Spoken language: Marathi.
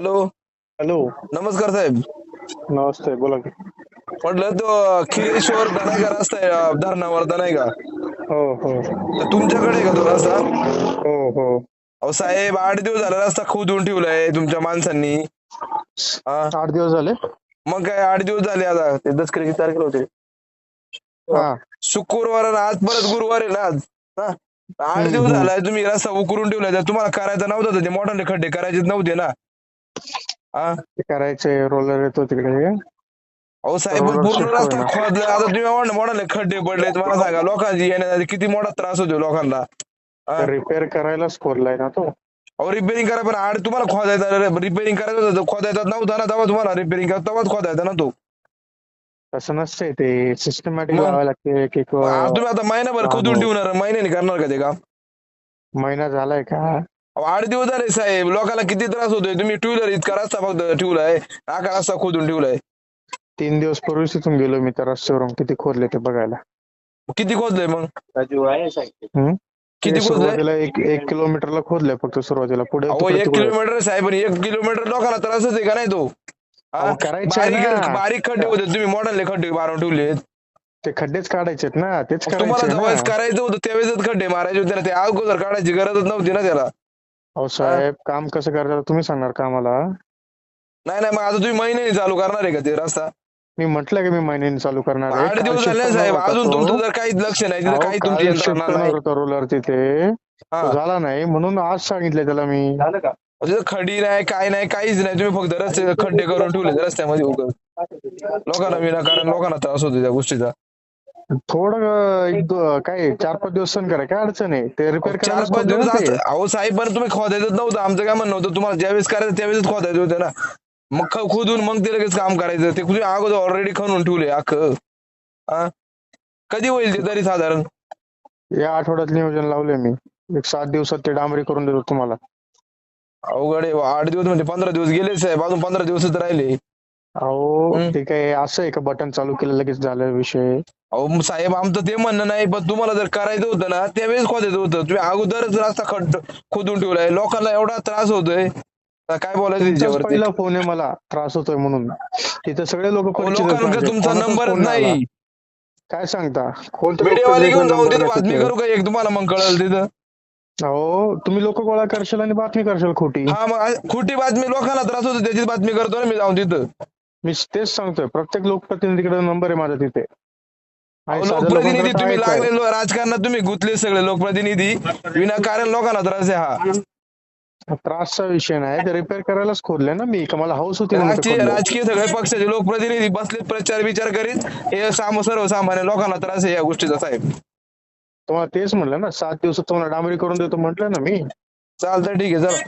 हॅलो. हॅलो. नमस्कार साहेब. नमस्ते बोला की. म्हटलं तो खिरेश्वर धनायका रस्ता आहे अं, धरणावर नाही का हो हो. तर तुमच्याकडे आहे का तो रस्ता? हो हो. अहो साहेब आठ दिवस झाला रस्ता खोदून ठेवलाय तुमच्या माणसांनी. हा आठ दिवस झाले? मग काय आठ दिवस झाले आता ते दसकरी किती तारखेला होते. हा. शुक्रवार आणि आज परत गुरुवार आहे ना आज. हा? आठ दिवस. झालाय तुम्ही रस्ता उकरून ठेवलाय तर तुम्हाला करायचं नव्हतं तर ते मोठाले खड्डे करायचेच नव्हते ना. हा. ते करायचे रोलर येतो तिकडे. अहो साहेब बरोबर, पूर्ण रस्ता ना. खोदलाय आता तुम्ही म्हणा मोठाले खड्डे पडलेत मला सांगा लोकांची येण्यासाठी किती मोठा त्रास होतो लोकांना? हा? रिपेअर करायलाच खोदलाय ना तो. अहो रिपेअरिंग करा पण आड तुम्हाला खोदायचा रिपेअरिंग करायचं होतं खोदायचा नव्हता ना तेव्हा तुम्हाला. रिपेअरिंग करा तेव्हाच खोदायचा ना तो. तसं नसतंय ते. सिस्टमॅटिक मग? लावायला लागते एक आज तुम्ही आता महिनाभर हा, खोदून हो. ठेवणार? महिन्याने करणार का ते काम? महिना झालाय का? अहो, आठ दिवस झाले साहेब लोकांना किती त्रास होतोय? तुम्ही टू व्हीलर इतका रस्ता फक्त ठेवलाय आका रस्ता खोदून ठेवलाय. तीन दिवस पूर्वीच इथून गेलो मी त्या रस्त्यावरून किती खोदले ते बघायला. किती खोदलंय मग? हम्म? किती ते खोदलंय? सुरुवातीला एक एक किलोमीटरला खोदलंय फक्त सुरुवातीला पुढे अहो तिकडे- एक तिकडे. किलोमीटर आहे साहेब आणि एक किलोमीटर लोकांना त्रास होते का नाही तो? हा? अहो, करायचं आहे बारीक ना. बारीक खड्डे होते तुम्ही मोठाले खड्डे मारून ठेवले ते खड्डेच काढायचेत ना तेच तुम्हाला करायचे ना. करायचं होतं त्यावेळेस खड्डे मारायचे होते ना ते अगोदर काढायची गरजच नव्हती ना त्याला. अहो साहेब काम कसं करता तुम्ही सांगणार का मला नाही नाही मग आता तुम्ही महिन्याने चालू करणार आहे का ते रस्ता? मी म्हटलं की मी महिन्याने चालू करणार आहे. आठ दिवस झाले ना साहेब अजून तो. तुमचं जर काहीच लक्ष नाही तिथं अहो, काही काल तुमची shift यंत्रणा करणार नाही. होता रोलर तिथे? हा. तो झाला नाही म्हणून आज सांगितलंय त्याला मी. तिथं खडी नाही काय नाही काहीच नाही. तुम्ही फक्त रस्ते खड्डे करून ठेवले रस्त्यामध्ये उगाच लोकांना विनाकारण लोकांना त्रास होतो त्या गोष्टीचा. थोडं एक काय चार पाच दिवस सण करा काय अडचण आहे? ते रिपेअर चार पाच दिवस अहो साहेब पण तुम्ही खोदायचं नव्हतं. आमचं काय म्हणणं होतं तुम्हाला ज्यावेळेस करायचं त्यावेळेस खोदायचं होतं ना. मग ख- खोदून मग ते लगेच काम करायचं. ते तुम्ही अगोदर ऑलरेडी खणून ठेवले अख्ख. हा कधी होईल ते तरी साधारण? या आठवड्यात नियोजन लावलंय मी. एक सात दिवसात ते डांबरी करून देतो तुम्हाला. अवघड आहे. आठ दिवस म्हणजे पंधरा दिवस गेले साहेब. अजून पंधरा दिवसच राहिले. अहो. ते काय असं आहे का बटन चालू केलं लगेच झालं विषय? अहो मग साहेब आमचं ते म्हणणं नाही पण तुम्हाला जर करायचं होतं ना त्यावेळेस खोदायचं होतं. तुम्ही अगोदरच रस्ता खड्ड खोदून ठेवलाय. लोकांना एवढा त्रास होतोय. आता काय बोलायचं तुमचाच त्याच्यावरती पहिला फोन आहे मला. त्रास होतोय म्हणून. तिथे सगळे लोक लोकांकडे तुमचा नंबरच नाही काय सांगता? घेऊन जाऊन number तिथं बातमी? करू का एक? तुम्हाला मग कळलं तिथं. अहो तुम्ही लोक गोळा करशाल आणि बातमी करशाल खोटी. हा मग आ- खोटी बातमी लोकांना त्रास होतो त्याचीच बातमी करतो ना मी जाऊन तिथं. मी तेच सांगतोय. प्रत्येक लोकप्रतिनिधीकडे नंबर आहे माझा तिथे. लोकप्रतिनिधी तुम्ही. लागले लो- राजकारणात तुम्ही गुंतले सगळे लोकप्रतिनिधी. विनाकारण लोकांना त्रास आहे हा. त्रासचा विषय नाही. ते रिपेअर करायलाच खोदले ना मी. का मला हाऊस होती म्हणून ते राजकीय खोदलं. राजकीय सगळे पक्षाचे लोकप्रतिनिधी बसले प्रचार विचार करीत. हे साम सर्वसामान्य लोकांना त्रास आहे या गोष्टीचा साहेब. तुम्हाला तेच म्हणलं ना सात दिवसात तुम्हाला डांबरी करून देतो म्हटलं ना मी. चालतं ठीक आहे चला.